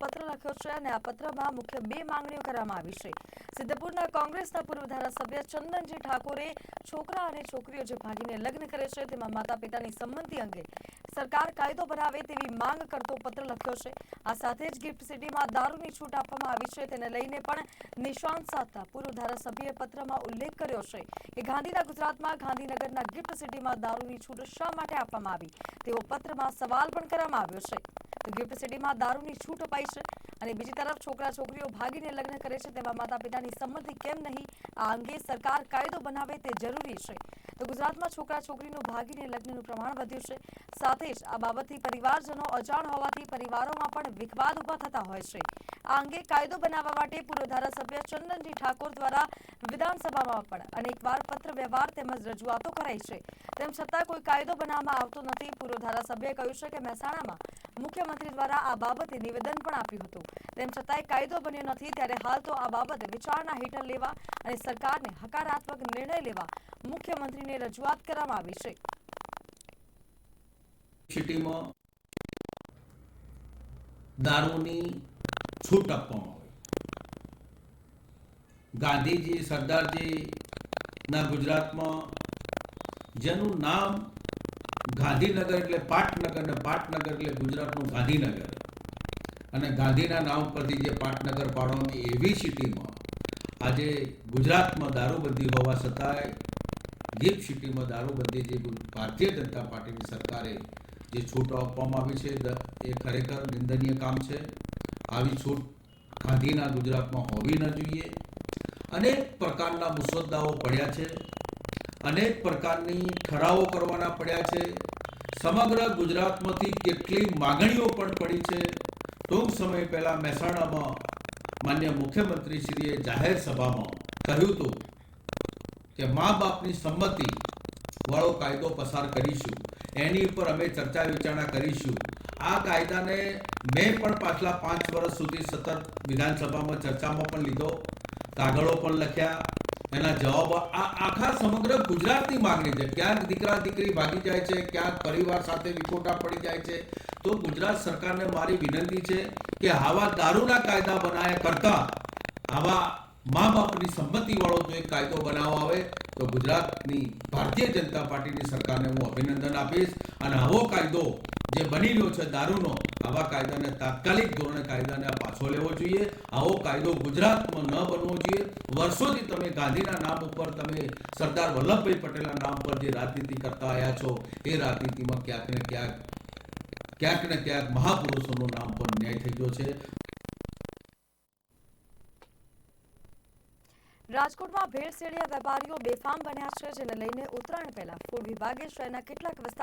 પત્ર લખ્યો છે અને આ પત્રમાં મુખ્ય બે માંગણીઓ કરવામાં આવી છે. સિદ્ધપુરના કોંગ્રેસના પૂર્વ ધારાસભ્ય ચંદનજી ઠાકોરે છોકરા અને છોકરીઓ જે ભાગીને લગ્ન કરે છે તેમાં માતા પિતાની સંમતિ અંગે સરકાર કાયદો બનાવે તેવી માંગ કરતો પત્ર લખ્યો છે. આ સાથે જ ગિફ્ટ સિટીમાં દારૂની છૂટ આપવામાં આવી છે. તેને લઈને પણ નિશાન સાધતા પૂર્વ ધારાસભ્યએ પત્રમાં ઉલ્લેખ કર્યો છે કે ગાંધીના ગુજરાતમાં ગાંધીનગરના ગિફ્ટ સિટીમાં દારૂની છૂટ શા માટે આપવામાં આવી? તેવો પત્રમાં સવાલ પણ કરવામાં આવ્યો છે. ગિફ્ટ સિટીમાં દારૂની છૂટ અપાઈ છે અને બીજી તરફ છોકરા છોકરીઓ ભાગીને લગ્ન કરે છે. તેવા માતા પિતાની સંમતિ કેમ નહીં? આ અંગે સરકાર કાયદો બનાવે તે જરૂરી છે. તો ગુજરાતમાં છોકરા છોકરીનું ભાગીને લગ્નનું પ્રમાણ વધ્યું છે. સાથે જ આ બાબતથી પરિવારજનો અજાણ હોવાથી પરિવારોમાં પણ વિખવાદ ઊભા થતા હોય છે. આ અંગે કાયદો બનાવવા માટે પૂર્વ ધારાસભ્ય ચંદનજી ઠાકોર દ્વારા વિધાનસભામાં પણ અનેકવાર પત્ર વ્યવહાર તેમજ રજૂઆતો કરાઈ છે. તેમ છતાં કોઈ કાયદો બનાવવામાં આવતો નથી. પૂર્વ ધારાસભ્યએ કહ્યું છે કે મહેસાણામાં મુખ્યમંત્રી દ્વારા આ બાબતે નિવેદન પણ આપ્યું હતું. તેમ છતાંય કાયદો બન્યો નથી ત્યારે હાલ તો આ બાબતે વિચારણા હેઠળ લેવા અને સરકારને હકારાત્મક નિર્ણય લેવા મુખ્યમંત્રીને રજૂઆત કરવામાં આવી છે. દારૂની છૂટ આપવામાં આવી. ગાંધીજી, સરદારજીના ગુજરાતમાં જેનું નામ ગાંધીનગર એટલે પાટનગર ને પાટનગર એટલે ગુજરાતનું ગાંધીનગર. અને ગાંધીના નામ પરથી જે પાટનગર પાડવાની એવી સિટીમાં આજે ગુજરાતમાં દારૂબંધી હોવા છતાંય ગિફ્ટ સિટીમાં દારૂબંધી જે ભારતીય જનતા પાર્ટીની સરકારે જે છૂટ આપવામાં આવી છે એ ખરેખર નિંદનીય કામ છે. આવી છૂટ ગાંધીના ગુજરાતમાં હોવી ન જોઈએ. અનેક પ્રકારના મુસદ્દાઓ પડ્યા છે. અનેક પ્રકારની ઠરાવો કરવાના પડ્યા છે. સમગ્ર ગુજરાતમાંથી કેટલી માગણીઓ પણ પડી છે. ટૂંક સમય પહેલા મહેસાણામાં માન્ય મુખ્યમંત્રીશ્રીએ જાહેર સભામાં કહ્યું હતું કે, મા બાપની સંમતિ વાળો કાયદો પસાર કરીશું. એની ઉપર અમે ચર્ચા વિચારણા કરીશું. આ કાયદાને મેં પણ પાછલા પાંચ વર્ષ સુધી સતત વિધાનસભામાં ચર્ચામાં પણ લીધો. કાગળો પણ લખ્યા, એના જવાબ, આ આખા સમગ્ર ગુજરાતની માંગણી છે. ક્યાંક દીકરા, દીકરી ભાગી જાય છે, ક્યાંક પરિવાર સાથે વિખોટા પડી જાય છે. તો ગુજરાત સરકારને મારી વિનંતી છે કે આવા દારૂના કાયદા બનાવ્યા કરતા, આવા મા બાપની સંમતિવાળો જો એક કાયદો બનાવવા આવે, તો ગુજરાતની ભારતીય જનતા પાર્ટીની સરકારને હું અભિનંદન આપીશ. અને આવો કાયદો જે બની રહ્યો છે દારૂનો, આવા કાયદાને તાત્કાલિક ધોરણે કાયદાને પાછો લેવો જોઈએ. આવો કાયદો ગુજરાતમાં ન બનવો જોઈએ. વર્ષોથી તમે ગાંધીના નામ ઉપર, તમે સરદાર વલ્લભભાઈ પટેલના નામ પર જે રાજનીતિ કરતા આવ્યા છો, એ રાજનીતિમાં ક્યાંક ને ક્યાંક ક્યાંક ને ક્યાંક મહાપુરુષોનું નામ પર ન્યાય થઈ ગયો છે. રાજકોટમાં ભેળસેળિયા વેપારીઓ બેફામ બન્યા છે, જેને લઈને ઉત્તરાયણ પહેલા ફૂડ વિભાગે શહેરના કેટલાક વિસ્તાર